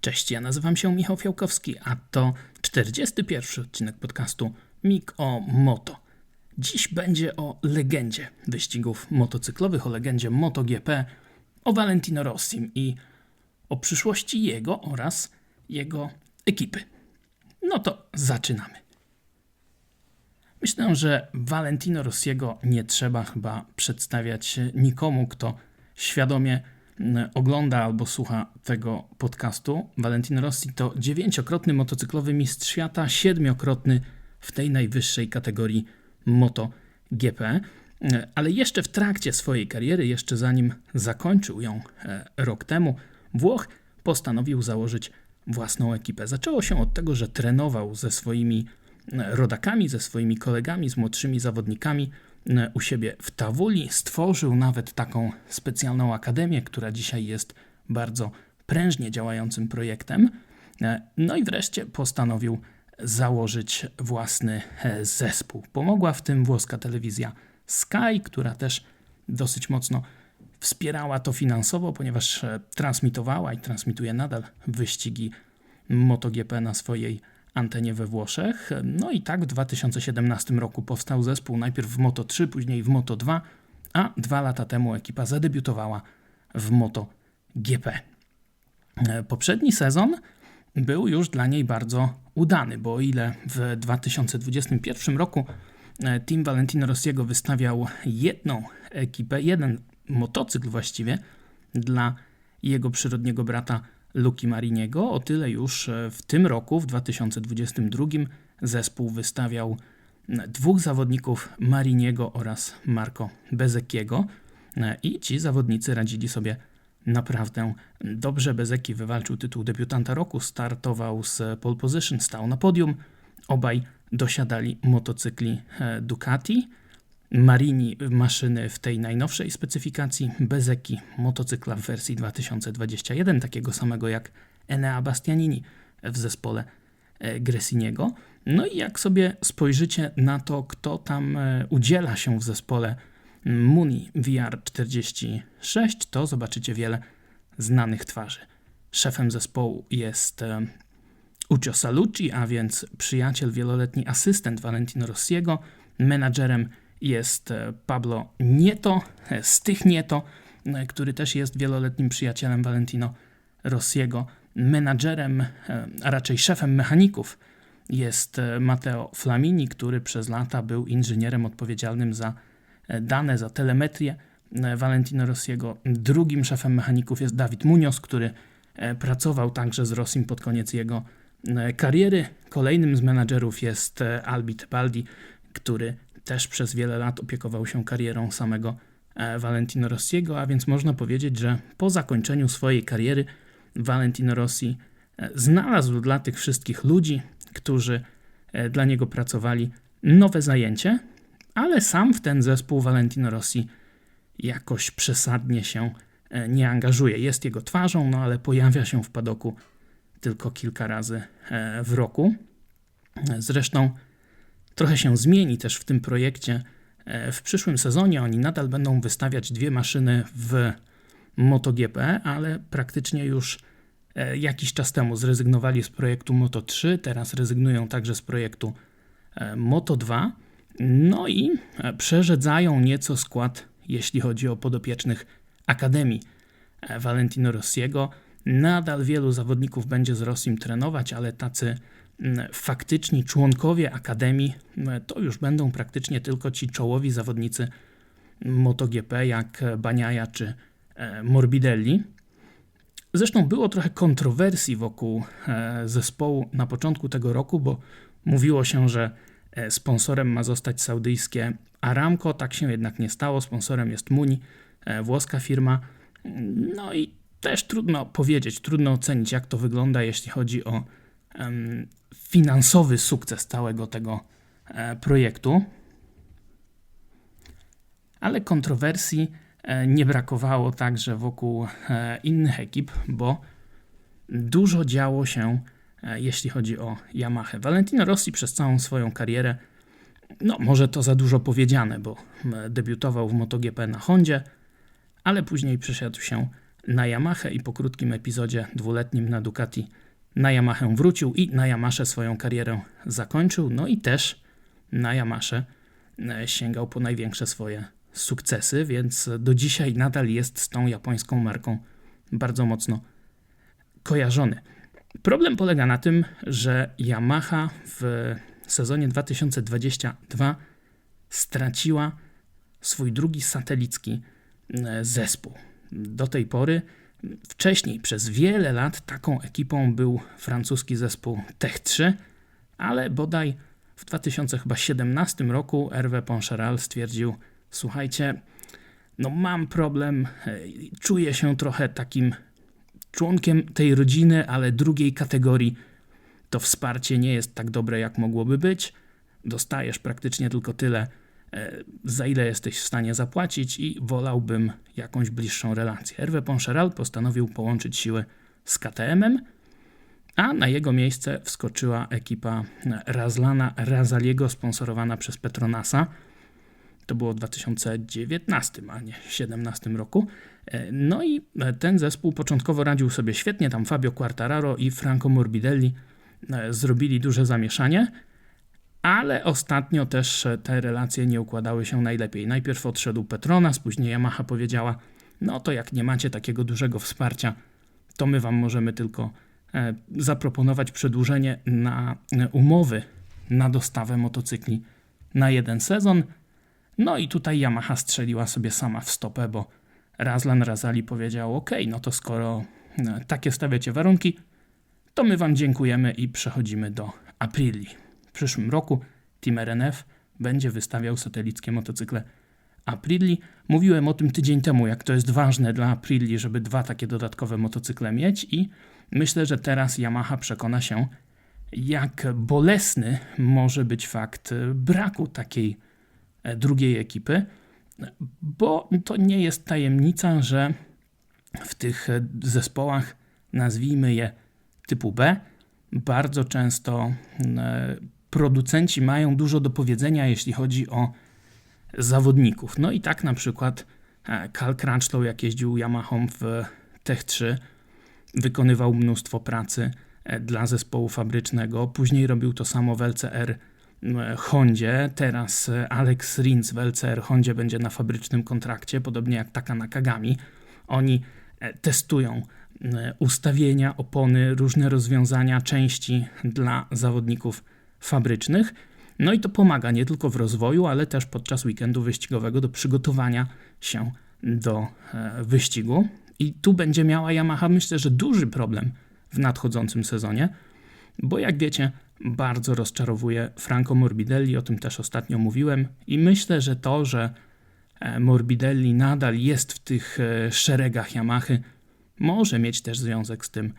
Cześć, ja nazywam się Michał Fiałkowski, a to 41 odcinek podcastu Mik o Moto. Dziś będzie o legendzie wyścigów motocyklowych, o legendzie MotoGP, o Valentino Rossim i o przyszłości jego oraz jego ekipy. No to zaczynamy. Myślę, że Valentino Rossiego nie trzeba chyba przedstawiać nikomu, kto świadomie ogląda albo słucha tego podcastu. Valentino Rossi to dziewięciokrotny motocyklowy mistrz świata, siedmiokrotny w tej najwyższej kategorii MotoGP. Ale jeszcze w trakcie swojej kariery, jeszcze zanim zakończył ją e, rok temu, Włoch postanowił założyć własną ekipę. Zaczęło się od tego, że trenował ze swoimi e, rodakami, ze swoimi kolegami, z młodszymi zawodnikami e, u siebie w Tawuli. Stworzył nawet taką specjalną akademię, która dzisiaj jest bardzo prężnie działającym projektem. E, No i wreszcie postanowił założyć własny zespół. Pomogła w tym włoska telewizja Sky, która też dosyć mocno wspierała to finansowo, ponieważ e, transmitowała i transmituje nadal wyścigi MotoGP na swojej antenie we Włoszech. No i tak w 2017 roku powstał zespół najpierw w Moto3, później w Moto2, a dwa lata temu ekipa zadebiutowała w MotoGP. E, Poprzedni sezon był już dla niej bardzo udany, bo o ile w 2021 roku e, Team Valentino Rossiego wystawiał jedną ekipę, jeden motocykl właściwie dla jego przyrodniego brata Luki Mariniego. O tyle już e, w tym roku, w 2022, zespół wystawiał dwóch zawodników Mariniego oraz Marco Bezekiego e, i ci zawodnicy radzili sobie naprawdę dobrze. Bezeki wywalczył tytuł debiutanta roku, startował z pole position, stał na podium. Obaj dosiadali motocykli e, Ducati. Marini maszyny w tej najnowszej specyfikacji, Bezeki motocykla w wersji 2021, takiego samego jak Enea Bastianini w zespole e, Gressiniego. No i jak sobie spojrzycie na to, kto tam e, udziela się w zespole Muni VR46, to zobaczycie wiele znanych twarzy. Szefem zespołu jest e, Ucio Salucci, a więc przyjaciel, wieloletni asystent Valentino Rossiego, menadżerem jest e, Pablo Nieto, e, z tych Nieto, e, który też jest wieloletnim przyjacielem Valentino Rossiego. Menadżerem, a raczej szefem mechaników jest Matteo Flamini, który przez lata był inżynierem odpowiedzialnym za dane, za telemetrię Valentino Rossiego. Drugim szefem mechaników jest Dawid Munoz, który pracował także z Rossim pod koniec jego kariery. Kolejnym z menadżerów jest Albit Baldi, który też przez wiele lat opiekował się karierą samego e, Valentino Rossiego, a więc można powiedzieć, że po zakończeniu swojej kariery Valentino Rossi e, znalazł dla tych wszystkich ludzi, którzy e, dla niego pracowali, nowe zajęcie, ale sam w ten zespół Valentino Rossi jakoś przesadnie się nie angażuje. Jest jego twarzą, no ale pojawia się w padoku tylko kilka razy w roku. Zresztą trochę się zmieni też w tym projekcie. E, w przyszłym sezonie oni nadal będą wystawiać dwie maszyny w MotoGP, ale praktycznie już e, jakiś czas temu zrezygnowali z projektu Moto3, teraz rezygnują także z projektu e, Moto2. No i przerzedzają nieco skład, jeśli chodzi o podopiecznych Akademii Valentino Rossiego. Nadal wielu zawodników będzie z Rossim trenować, ale tacy faktyczni członkowie Akademii to już będą praktycznie tylko ci czołowi zawodnicy MotoGP, jak Baniaja czy e, Morbidelli. Zresztą było trochę kontrowersji wokół e, zespołu na początku tego roku, bo mówiło się, że e, sponsorem ma zostać saudyjskie Aramco. Tak się jednak nie stało. Sponsorem jest Muni, włoska firma. No i też trudno powiedzieć, trudno ocenić, jak to wygląda, jeśli chodzi o finansowy sukces całego tego e, projektu. Ale kontrowersji e, nie brakowało także wokół e, innych ekip, bo dużo działo się, jeśli chodzi o Yamaha. Valentino Rossi przez całą swoją karierę, no może to za dużo powiedziane, bo debiutował w MotoGP na Hondzie, ale później przeszedł się na Yamaha i po krótkim epizodzie dwuletnim na Ducati na Yamaha wrócił i na Yamasze swoją karierę zakończył. No i też na Yamasze e, sięgał po największe swoje sukcesy, więc do dzisiaj nadal jest z tą japońską marką bardzo mocno kojarzony. Problem polega na tym, że Yamaha w sezonie 2022 straciła swój drugi satelicki e, zespół. Do tej pory, wcześniej przez wiele lat taką ekipą był francuski zespół Tech 3, ale bodaj w 2017 roku Hervé Poncharal stwierdził: Słuchajcie, no mam problem, e, czuję się trochę takim członkiem tej rodziny, ale drugiej kategorii. To wsparcie nie jest tak dobre, jak mogłoby być. Dostajesz praktycznie tylko tyle, za ile jesteś w stanie zapłacić, i wolałbym jakąś bliższą relację. Hervé Poncharal postanowił połączyć siły z KTM-em, a na jego miejsce wskoczyła ekipa Razlana Razaliego, sponsorowana przez Petronasa. To było w 2019, a nie 2017 roku. E, no i ten zespół początkowo radził sobie świetnie. Tam Fabio Quartararo i Franco Morbidelli e, zrobili duże zamieszanie, ale ostatnio też te relacje nie układały się najlepiej. Najpierw odszedł Petronas, później Yamaha powiedziała: No to jak nie macie takiego dużego wsparcia, to my wam możemy tylko e, zaproponować przedłużenie na umowy na dostawę motocykli na jeden sezon. No i tutaj Yamaha strzeliła sobie sama w stopę, bo Razlan Razali powiedział: OK, no to skoro e, takie stawiacie warunki, to my Wam dziękujemy i przechodzimy do Aprili. Przyszłym roku Team RNF będzie wystawiał satelickie motocykle Aprili. Mówiłem o tym tydzień temu, jak to jest ważne dla Aprili, żeby dwa takie dodatkowe motocykle mieć i myślę, że teraz Yamaha przekona się, jak bolesny może być fakt braku takiej E, drugiej ekipy, bo to nie jest tajemnica, że w tych e, zespołach, nazwijmy je typu B, bardzo często e, producenci mają dużo do powiedzenia, jeśli chodzi o zawodników. No i tak na przykład Carl Crunchlow, jak jeździł Yamaha w Tech 3, wykonywał mnóstwo pracy dla zespołu fabrycznego. Później robił to samo w LCR Hondzie. Teraz Alex Rins w LCR Hondzie będzie na fabrycznym kontrakcie, podobnie jak Taka Nakagami. Oni e, testują e, ustawienia, opony, różne rozwiązania, części dla zawodników fabrycznych. No i to pomaga nie tylko w rozwoju, ale też podczas weekendu wyścigowego do przygotowania się do e, wyścigu. I tu będzie miała Yamaha, myślę, że duży problem w nadchodzącym sezonie, bo jak wiecie, bardzo rozczarowuje Franco Morbidelli, o tym też ostatnio mówiłem, i myślę, że to, że e, Morbidelli nadal jest w tych e, szeregach Yamahy, może mieć też związek z tym,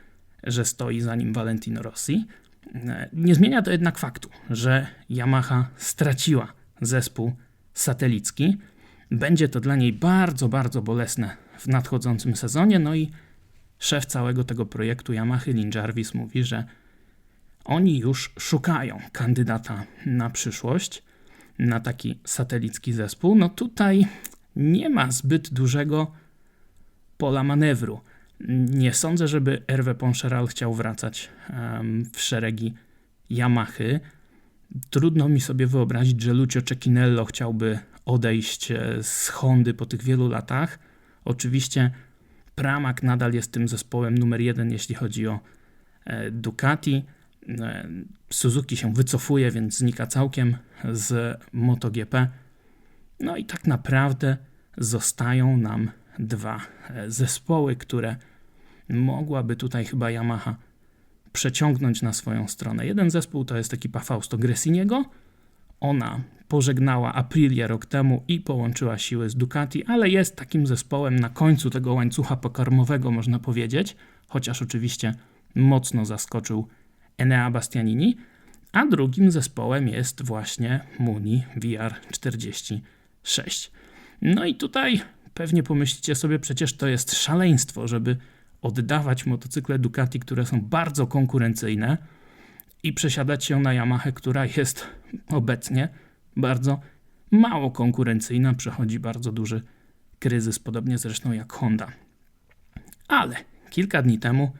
że stoi za nim Valentino Rossi. Nie zmienia to jednak faktu, że Yamaha straciła zespół satelicki. Będzie to dla niej bardzo, bardzo bolesne w nadchodzącym sezonie. No i szef całego tego projektu Yamaha, Lin Jarvis, mówi, że oni już szukają kandydata na przyszłość, na taki satelicki zespół. No tutaj nie ma zbyt dużego pola manewru. Nie sądzę, żeby Hervé Poncharal chciał wracać w szeregi Yamahy. Trudno mi sobie wyobrazić, że Lucio Cecchinello chciałby odejść e, z Hondy po tych wielu latach. Oczywiście Pramac nadal jest tym zespołem numer jeden, jeśli chodzi o e, Ducati. E, Suzuki się wycofuje, więc znika całkiem z MotoGP. No i tak naprawdę zostają nam dwa e, zespoły, które mogłaby tutaj chyba Yamaha przeciągnąć na swoją stronę. Jeden zespół to jest ekipa Fausto Gresiniego. Ona pożegnała Aprilia rok temu i połączyła siły z Ducati, ale jest takim zespołem na końcu tego łańcucha pokarmowego, można powiedzieć, chociaż oczywiście mocno zaskoczył Enea Bastianini, a drugim zespołem jest właśnie Muni VR46. No i tutaj pewnie pomyślicie sobie, przecież to jest szaleństwo, żeby oddawać motocykle Ducati, które są bardzo konkurencyjne i przesiadać się na Yamaha, która jest obecnie bardzo mało konkurencyjna, przechodzi bardzo duży kryzys, podobnie zresztą jak Honda. Ale kilka dni temu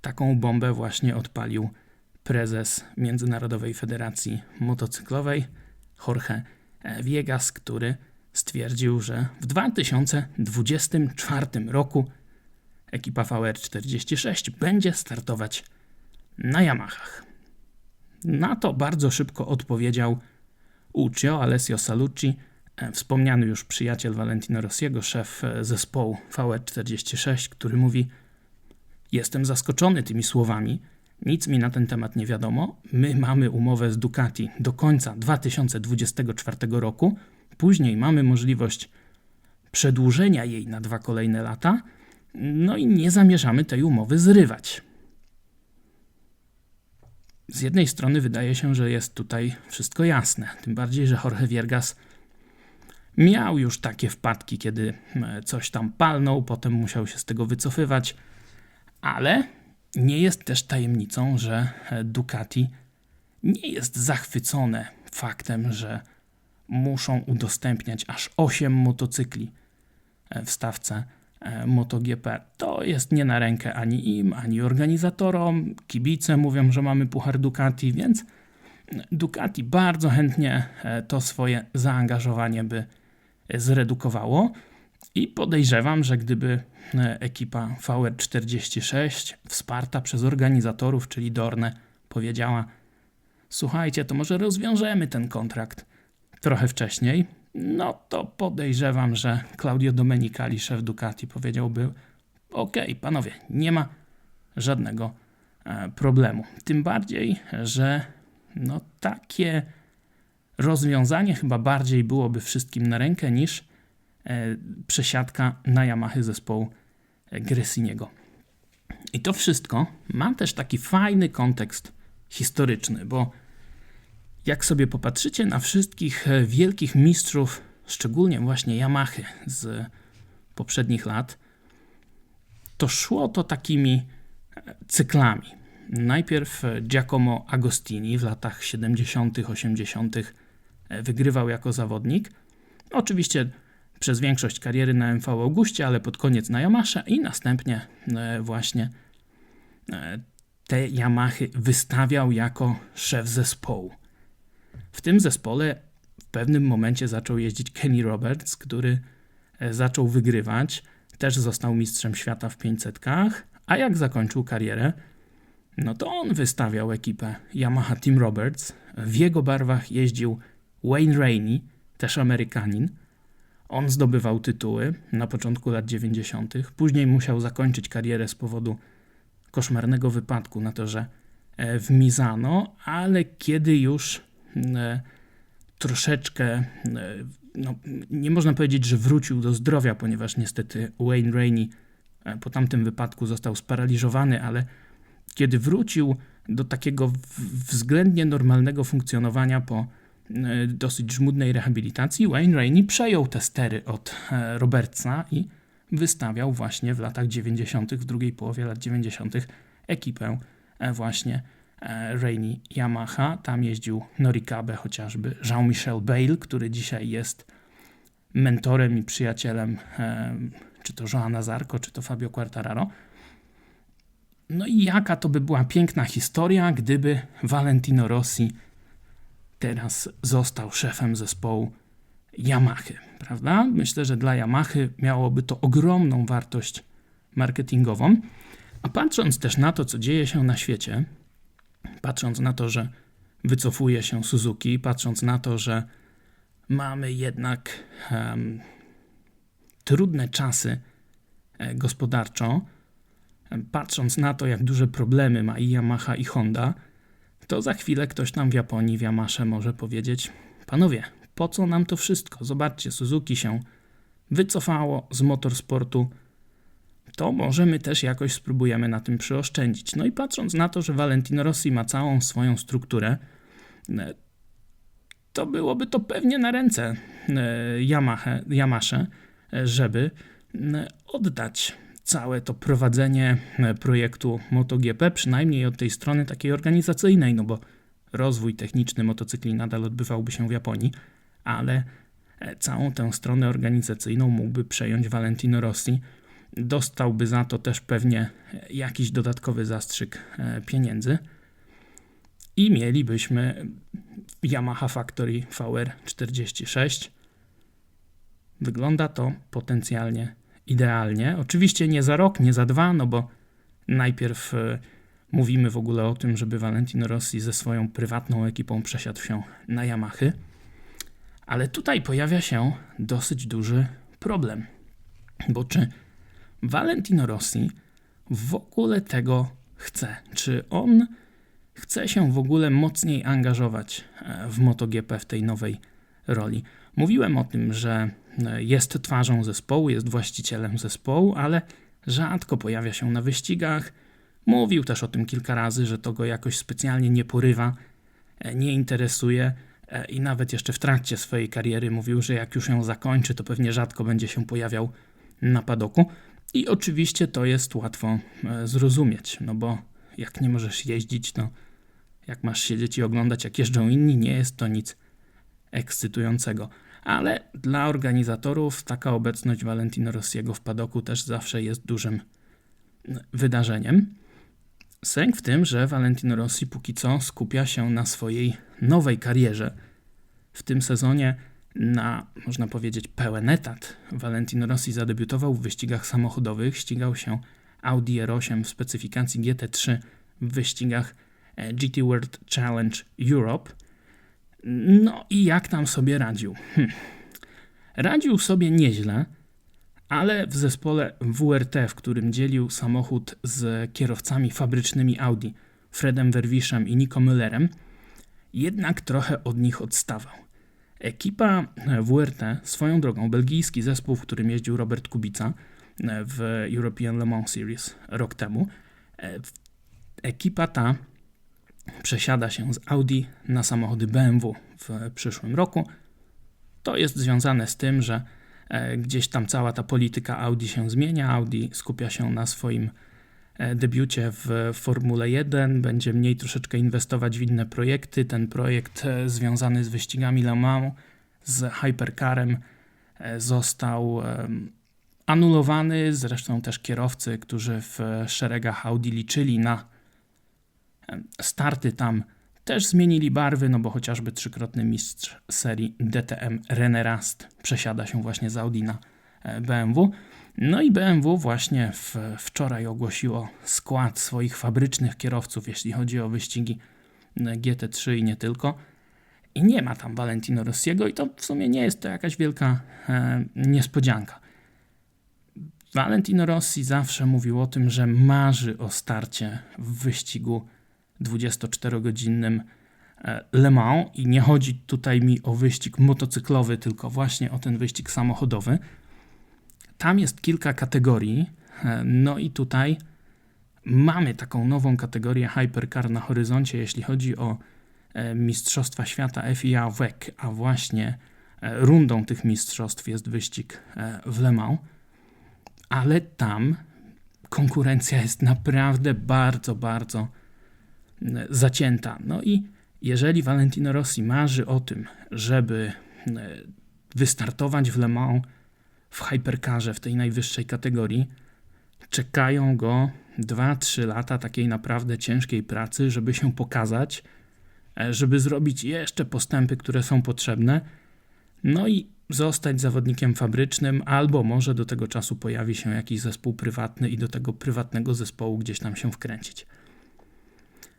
taką bombę właśnie odpalił prezes Międzynarodowej Federacji Motocyklowej Jorge Viegas, który stwierdził, że w 2024 roku ekipa VR46 będzie startować na Yamahach. Na to bardzo szybko odpowiedział Uccio Alessio Salucci, e, wspomniany już przyjaciel Valentino Rossiego, szef e, zespołu VR46, który mówi: Jestem zaskoczony tymi słowami. Nic mi na ten temat nie wiadomo. My mamy umowę z Ducati do końca 2024 roku. Później mamy możliwość przedłużenia jej na dwa kolejne lata. No i nie zamierzamy tej umowy zrywać. Z jednej strony wydaje się, że jest tutaj wszystko jasne, tym bardziej, że Jorge Viergas miał już takie wpadki, kiedy e, coś tam palnął, potem musiał się z tego wycofywać, ale nie jest też tajemnicą, że e, Ducati nie jest zachwycone faktem, że muszą udostępniać aż 8 motocykli e, w stawce E, MotoGP. To jest nie na rękę ani im, ani organizatorom. Kibice mówią, że mamy puchar Ducati, więc Ducati bardzo chętnie e, to swoje zaangażowanie by zredukowało. I podejrzewam, że gdyby ekipa VR46 wsparta przez organizatorów, czyli Dorne, powiedziała: Słuchajcie, to może rozwiążemy ten kontrakt trochę wcześniej, no to podejrzewam, że Claudio Domenicali, szef Ducati, powiedziałby: OK, panowie, nie ma żadnego e, problemu. Tym bardziej, że no takie rozwiązanie chyba bardziej byłoby wszystkim na rękę niż e, przesiadka na Yamahy zespołu Gresiniego. I to wszystko ma też taki fajny kontekst historyczny, bo jak sobie popatrzycie na wszystkich e, wielkich mistrzów, szczególnie właśnie Yamahy z poprzednich lat, to szło to takimi e, cyklami. Najpierw e, Giacomo Agostini w latach 70., 80. wygrywał jako zawodnik. Oczywiście przez większość kariery na MV Augustie, ale pod koniec na Yamasze i następnie właśnie te Yamahy wystawiał jako szef zespołu. W tym zespole w pewnym momencie zaczął jeździć Kenny Roberts, który e, zaczął wygrywać. Też został mistrzem świata w 500, a jak zakończył karierę, no to on wystawiał ekipę Yamaha Team Roberts. W jego barwach jeździł Wayne Rainey, też Amerykanin. On zdobywał tytuły na początku lat 90. Później musiał zakończyć karierę z powodu koszmarnego wypadku na torze e, w Mizano, ale kiedy już troszeczkę, e, no, nie można powiedzieć, że wrócił do zdrowia, ponieważ niestety Wayne Rainey e, po tamtym wypadku został sparaliżowany, ale kiedy wrócił do takiego względnie normalnego funkcjonowania po dosyć żmudnej rehabilitacji, Wayne Rainey przejął te stery od Robertsa i wystawiał właśnie w latach 90., w drugiej połowie lat 90. ekipę właśnie E, Rainy Yamaha. Tam jeździł Norikabe chociażby, Jean-Michel Bale, który dzisiaj jest mentorem i przyjacielem e, czy to Joana Zarco, czy to Fabio Quartararo. No i jaka to by była piękna historia, gdyby Valentino Rossi teraz został szefem zespołu Yamahy, prawda? Myślę, że dla Yamahy miałoby to ogromną wartość marketingową. A patrząc też na to, co dzieje się na świecie, patrząc na to, że wycofuje się Suzuki, patrząc na to, że mamy jednak um, trudne czasy e, gospodarczo, patrząc na to, jak duże problemy ma i Yamaha, i Honda, to za chwilę ktoś tam w Japonii, w Yamasze może powiedzieć: Panowie, po co nam to wszystko? Zobaczcie, Suzuki się wycofało z motorsportu to może my też jakoś spróbujemy na tym przyoszczędzić. No i patrząc na to, że Valentino Rossi ma całą swoją strukturę, e, to byłoby to pewnie na ręce e, Yamaha, Yamasze, e, żeby oddać całe to prowadzenie projektu MotoGP, przynajmniej od tej strony takiej organizacyjnej, no bo rozwój techniczny motocykli nadal odbywałby się w Japonii, ale całą tę stronę organizacyjną mógłby przejąć Valentino Rossi, dostałby za to też pewnie jakiś dodatkowy zastrzyk e, pieniędzy. I mielibyśmy Yamaha Factory VR46. Wygląda to potencjalnie idealnie. Oczywiście nie za rok, nie za dwa, no bo najpierw e, mówimy w ogóle o tym, żeby Valentino Rossi ze swoją prywatną ekipą przesiadł się na Yamahy. Ale tutaj pojawia się dosyć duży problem. Bo czy Valentino Rossi w ogóle tego chce? Czy on chce się w ogóle mocniej angażować e, w MotoGP w tej nowej roli? Mówiłem o tym, że e, jest twarzą zespołu, jest właścicielem zespołu, ale rzadko pojawia się na wyścigach. Mówił też o tym kilka razy, że to go jakoś specjalnie nie porywa, e, nie interesuje i nawet jeszcze w trakcie swojej kariery mówił, że jak już ją zakończy, to pewnie rzadko będzie się pojawiał na padoku. I oczywiście to jest łatwo e, zrozumieć, no bo jak nie możesz jeździć, to jak masz siedzieć i oglądać, jak jeżdżą inni, nie jest to nic ekscytującego. Ale dla organizatorów taka obecność Valentino Rossiego w padoku też zawsze jest dużym wydarzeniem. Sęk w tym, że Valentino Rossi póki co skupia się na swojej nowej karierze. W tym sezonie na, można powiedzieć, pełen etat. Valentino Rossi zadebiutował w wyścigach samochodowych, ścigał się Audi R8 w specyfikacji GT3 w wyścigach e, GT World Challenge Europe. No i jak tam sobie radził? Hm. Radził sobie nieźle, ale w zespole WRT, w którym dzielił samochód z kierowcami fabrycznymi Audi, Fredem Werwiszem i Nico Müllerem, jednak trochę od nich odstawał. Ekipa WRT, swoją drogą, belgijski zespół, w którym jeździł Robert Kubica e, w European Le Mans Series rok temu, e, ekipa ta przesiada się z Audi na samochody BMW w przyszłym roku. To jest związane z tym, że e, gdzieś tam cała ta polityka Audi się zmienia. Audi skupia się na swoim debiucie w Formule 1, będzie mniej troszeczkę inwestować w inne projekty. Ten projekt e, związany z wyścigami Le Mans, z Hypercarem e, został anulowany. Zresztą też kierowcy, którzy w szeregach Audi liczyli na starty tam, też zmienili barwy, no bo chociażby trzykrotny mistrz serii DTM René Rast przesiada się właśnie z Audi na e, BMW. No i BMW właśnie w, wczoraj ogłosiło skład swoich fabrycznych kierowców, jeśli chodzi o wyścigi GT3 i nie tylko. I nie ma tam Valentino Rossiego i to w sumie nie jest to jakaś wielka e, niespodzianka. Valentino Rossi zawsze mówił o tym, że marzy o starcie w wyścigu 24-godzinnym e, Le Mans i nie chodzi tutaj mi o wyścig motocyklowy, tylko właśnie o ten wyścig samochodowy. Tam jest kilka kategorii, e, no i tutaj mamy taką nową kategorię Hypercar na horyzoncie, jeśli chodzi o e, Mistrzostwa Świata FIA WEC, a właśnie e, rundą tych mistrzostw jest wyścig w Le Mans, ale tam konkurencja jest naprawdę bardzo, bardzo zacięta. No i jeżeli Valentino Rossi marzy o tym, żeby wystartować w Le Mans w hypercarze w tej najwyższej kategorii, czekają go 2-3 lata takiej naprawdę ciężkiej pracy, żeby się pokazać, e, żeby zrobić jeszcze postępy, które są potrzebne, no i zostać zawodnikiem fabrycznym, albo może do tego czasu pojawi się jakiś zespół prywatny i do tego prywatnego zespołu gdzieś tam się wkręcić.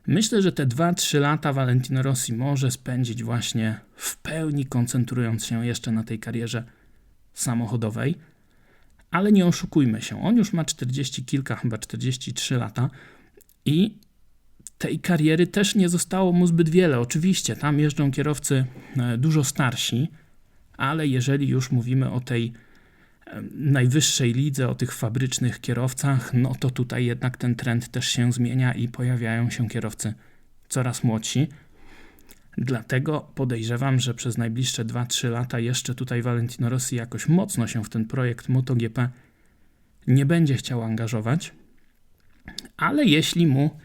Myślę, że te 2-3 lata Valentino Rossi może spędzić właśnie w pełni koncentrując się jeszcze na tej karierze samochodowej, ale nie oszukujmy się, on już ma 40 kilka, chyba 43 lata i tej kariery też nie zostało mu zbyt wiele. Oczywiście tam jeżdżą kierowcy e, dużo starsi, ale jeżeli już mówimy o tej e, najwyższej lidze, o tych fabrycznych kierowcach, no to tutaj jednak ten trend też się zmienia i pojawiają się kierowcy coraz młodsi. Dlatego podejrzewam, że przez najbliższe 2-3 lata jeszcze tutaj Valentino Rossi jakoś mocno się w ten projekt MotoGP nie będzie chciał angażować. Ale jeśli mu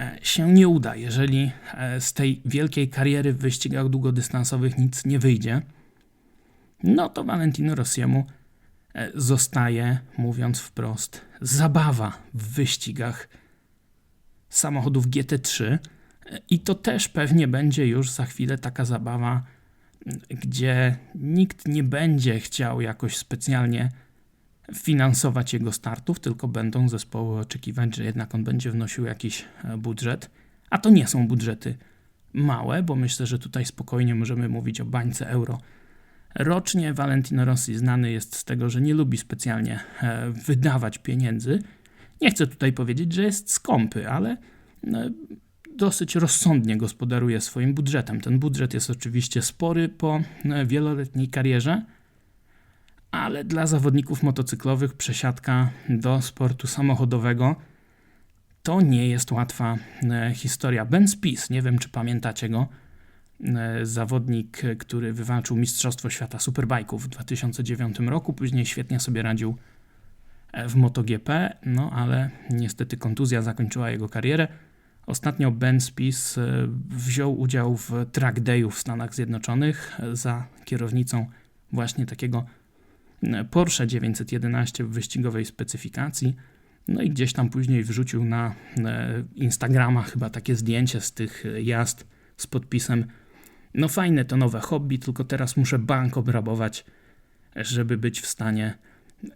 e, się nie uda, jeżeli e, z tej wielkiej kariery w wyścigach długodystansowych nic nie wyjdzie, no to Valentino Rossiemu e, zostaje, mówiąc wprost, zabawa w wyścigach samochodów GT3. I to też pewnie będzie już za chwilę taka zabawa, gdzie nikt nie będzie chciał jakoś specjalnie finansować jego startów, tylko będą zespoły oczekiwać, że jednak on będzie wnosił jakiś e, budżet. A to nie są budżety małe, bo myślę, że tutaj spokojnie możemy mówić o bańce euro. Rocznie Valentino Rossi znany jest z tego, że nie lubi specjalnie e, wydawać pieniędzy. Nie chcę tutaj powiedzieć, że jest skąpy, ale e, dosyć rozsądnie gospodaruje swoim budżetem. Ten budżet jest oczywiście spory po wieloletniej karierze, ale dla zawodników motocyklowych przesiadka do sportu samochodowego to nie jest łatwa e, historia. Ben Spies, nie wiem czy pamiętacie go, e, zawodnik, który wywalczył Mistrzostwo Świata Superbike'ów w 2009 roku, później świetnie sobie radził e, w MotoGP, no ale niestety kontuzja zakończyła jego karierę. Ostatnio Ben Spies wziął udział w track dayu w Stanach Zjednoczonych za kierownicą właśnie takiego Porsche 911 w wyścigowej specyfikacji. No i gdzieś tam później wrzucił na e, Instagrama chyba takie zdjęcie z tych jazd z podpisem no fajne to nowe hobby, tylko teraz muszę bank obrabować, żeby być w stanie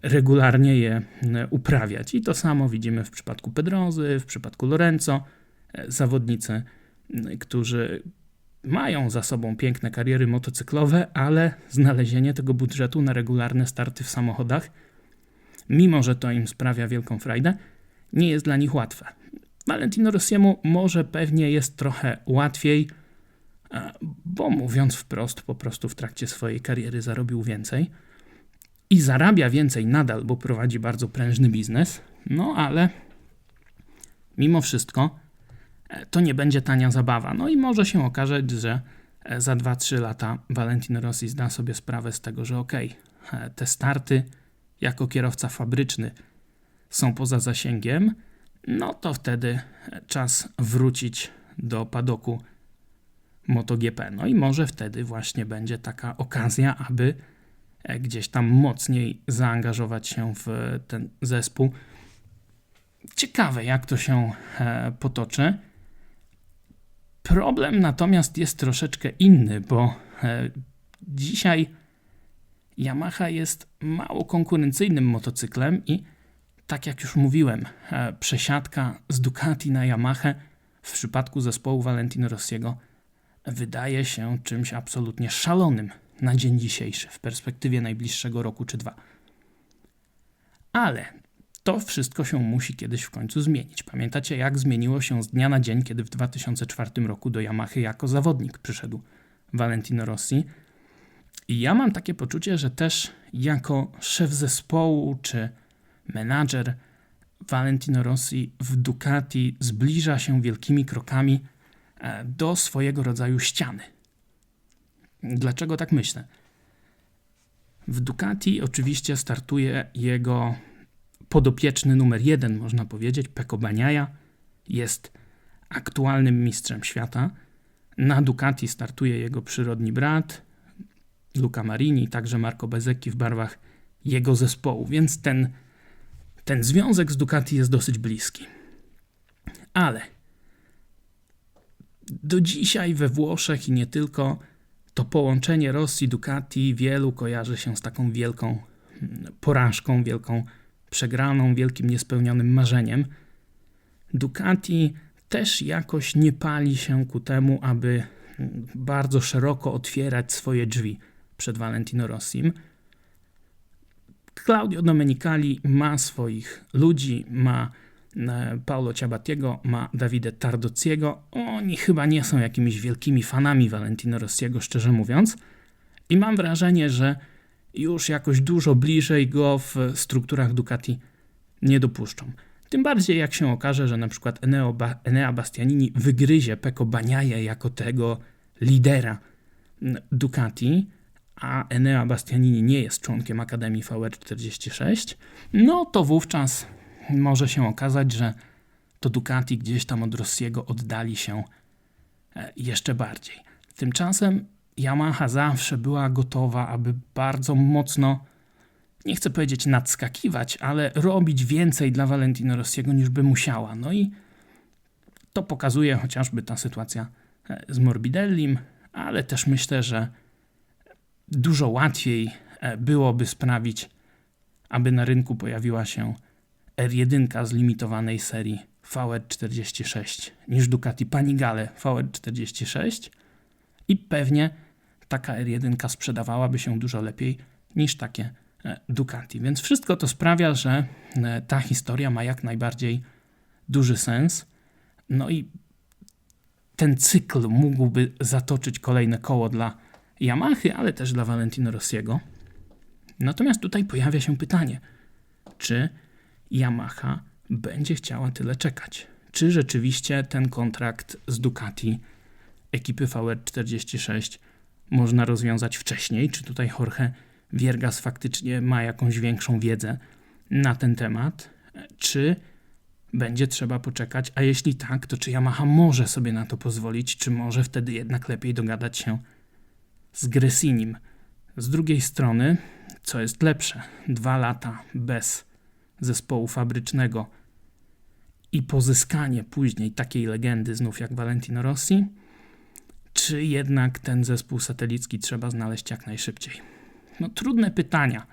regularnie je e, uprawiać. I to samo widzimy w przypadku Pedrozy, w przypadku Lorenzo, e, zawodnicy, którzy mają za sobą piękne kariery motocyklowe, ale znalezienie tego budżetu na regularne starty w samochodach, mimo że to im sprawia wielką frajdę, nie jest dla nich łatwe. Valentino Rossiemu może pewnie jest trochę łatwiej, bo mówiąc wprost, po prostu w trakcie swojej kariery zarobił więcej i zarabia więcej nadal, bo prowadzi bardzo prężny biznes, no ale mimo wszystko to nie będzie tania zabawa. No i może się okazać, że e, za 2-3 lata Valentino Rossi zda sobie sprawę z tego, że okej, okay, te starty jako kierowca fabryczny są poza zasięgiem, no to wtedy czas wrócić do padoku MotoGP. No i może wtedy właśnie będzie taka okazja, aby e, gdzieś tam mocniej zaangażować się w ten zespół. Ciekawe, jak to się e, potoczy. Problem natomiast jest troszeczkę inny, bo e, dzisiaj Yamaha jest mało konkurencyjnym motocyklem i tak jak już mówiłem, e, przesiadka z Ducati na Yamaha w przypadku zespołu Valentino Rossiego wydaje się czymś absolutnie szalonym na dzień dzisiejszy, w perspektywie najbliższego roku czy dwa. Ale to wszystko się musi kiedyś w końcu zmienić. Pamiętacie, jak zmieniło się z dnia na dzień, kiedy w 2004 roku do Yamaha jako zawodnik przyszedł Valentino Rossi. I ja mam takie poczucie, że też jako szef zespołu czy menadżer Valentino Rossi w Ducati zbliża się wielkimi krokami e, do swojego rodzaju ściany. Dlaczego tak myślę? W Ducati oczywiście startuje jego podopieczny numer jeden, można powiedzieć, Peko Baniaja, jest aktualnym mistrzem świata. Na Ducati startuje jego przyrodni brat, Luca Marini, także Marco Bezzecchi w barwach jego zespołu, więc ten, ten związek z Ducati jest dosyć bliski. Ale do dzisiaj we Włoszech i nie tylko to połączenie Rosji Ducati wielu kojarzy się z taką wielką mm, porażką, wielką przegraną, wielkim niespełnionym marzeniem. Ducati też jakoś nie pali się ku temu, aby bardzo szeroko otwierać swoje drzwi przed Valentino Rossim. Claudio Domenicali ma swoich ludzi, ma e, Paolo Ciabatiego, ma Davide Tardozziego. Oni chyba nie są jakimiś wielkimi fanami Valentino Rossiego, szczerze mówiąc. I mam wrażenie, że już jakoś dużo bliżej go w strukturach Ducati nie dopuszczą. Tym bardziej jak się okaże, że na przykład Eneo ba Enea Bastianini wygryzie Peko Baniaje jako tego lidera Ducati, a Enea Bastianini nie jest członkiem Akademii VR46, no to wówczas może się okazać, że to Ducati gdzieś tam od Rossiego oddali się e, jeszcze bardziej. Tymczasem Yamaha zawsze była gotowa, aby bardzo mocno nie chcę powiedzieć nadskakiwać, ale robić więcej dla Valentino Rossiego niż by musiała. No i to pokazuje chociażby ta sytuacja e, z Morbidellim, ale też myślę, że dużo łatwiej e, byłoby sprawić, aby na rynku pojawiła się R1 z limitowanej serii VR46 niż Ducati Panigale VR46 i pewnie taka R1 sprzedawałaby się dużo lepiej niż takie e, Ducati. Więc wszystko to sprawia, że e, ta historia ma jak najbardziej duży sens. No i ten cykl mógłby zatoczyć kolejne koło dla Yamahy, ale też dla Valentino Rossiego. Natomiast tutaj pojawia się pytanie, czy Yamaha będzie chciała tyle czekać? Czy rzeczywiście ten kontrakt z Ducati ekipy VR46 można rozwiązać wcześniej? Czy tutaj Jorge Viergas faktycznie ma jakąś większą wiedzę na ten temat? Czy będzie trzeba poczekać? A jeśli tak, to czy Yamaha może sobie na to pozwolić? Czy może wtedy jednak lepiej dogadać się z Gresinim? Z drugiej strony, co jest lepsze? Dwa lata bez zespołu fabrycznego i pozyskanie później takiej legendy znów jak Valentino Rossi, czy jednak ten zespół satelicki trzeba znaleźć jak najszybciej? No, trudne pytania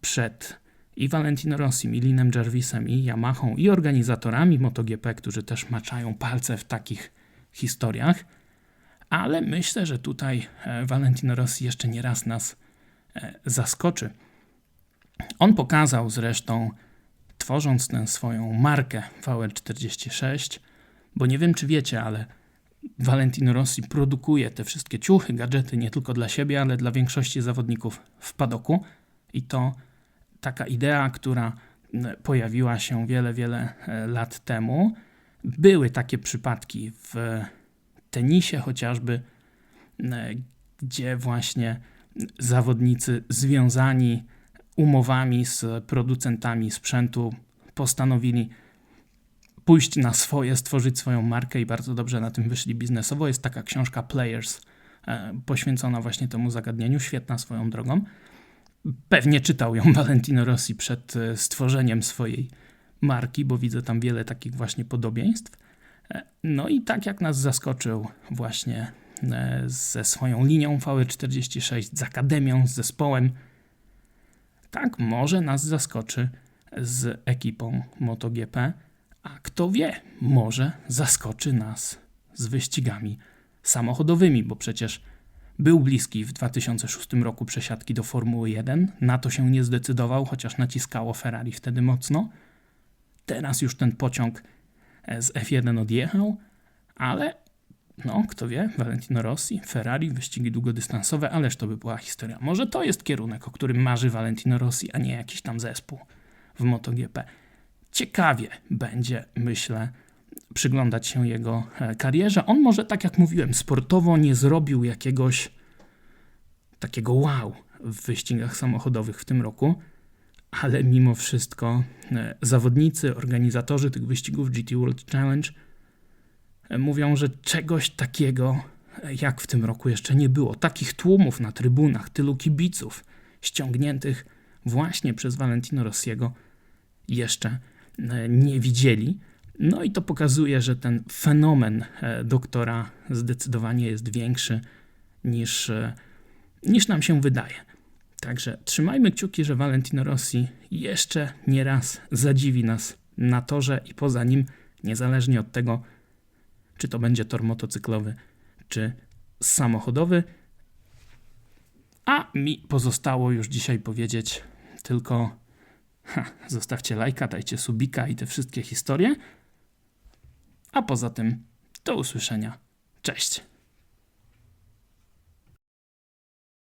przed i Valentino Rossi, i Linem Jarvisem, i Yamahą, i organizatorami MotoGP, którzy też maczają palce w takich historiach, ale myślę, że tutaj e, Valentino Rossi jeszcze nie raz nas e, zaskoczy. On pokazał zresztą, tworząc tę swoją markę VL46, bo nie wiem czy wiecie, ale Valentino Rossi produkuje te wszystkie ciuchy, gadżety nie tylko dla siebie, ale dla większości zawodników w padoku. I to taka idea, która pojawiła się wiele, wiele e, lat temu. Były takie przypadki w tenisie chociażby, gdzie właśnie zawodnicy związani umowami z producentami sprzętu postanowili pójść na swoje, stworzyć swoją markę i bardzo dobrze na tym wyszli biznesowo. Jest taka książka Players e, poświęcona właśnie temu zagadnieniu, świetna swoją drogą. Pewnie czytał ją Valentino Rossi przed e, stworzeniem swojej marki, bo widzę tam wiele takich właśnie podobieństw. E, no i tak jak nas zaskoczył właśnie ze swoją linią VR46, z akademią, z zespołem, tak może nas zaskoczy z ekipą MotoGP, a kto wie, może zaskoczy nas z wyścigami samochodowymi, bo przecież był bliski w 2006 roku przesiadki do Formuły 1, na to się nie zdecydował, chociaż naciskało Ferrari wtedy mocno. Teraz już ten pociąg z F1 odjechał, ale no, kto wie, Valentino Rossi, Ferrari, wyścigi długodystansowe, ależ to by była historia. Może to jest kierunek, o którym marzy Valentino Rossi, a nie jakiś tam zespół w MotoGP. Ciekawie będzie, myślę, przyglądać się jego e, karierze. On może, tak jak mówiłem, sportowo nie zrobił jakiegoś takiego wow w wyścigach samochodowych w tym roku, ale mimo wszystko e, zawodnicy, organizatorzy tych wyścigów GT World Challenge mówią, że czegoś takiego jak w tym roku jeszcze nie było. Takich tłumów na trybunach, tylu kibiców ściągniętych właśnie przez Valentino Rossiego jeszcze e, nie widzieli. No i to pokazuje, że ten fenomen e, doktora zdecydowanie jest większy niż, e, niż nam się wydaje. Także trzymajmy kciuki, że Valentino Rossi jeszcze nie raz zadziwi nas na torze i poza nim, niezależnie od tego, czy to będzie tor motocyklowy, czy samochodowy. A mi pozostało już dzisiaj powiedzieć tylko ha, zostawcie lajka, dajcie subika i te wszystkie historie. A poza tym do usłyszenia. Cześć.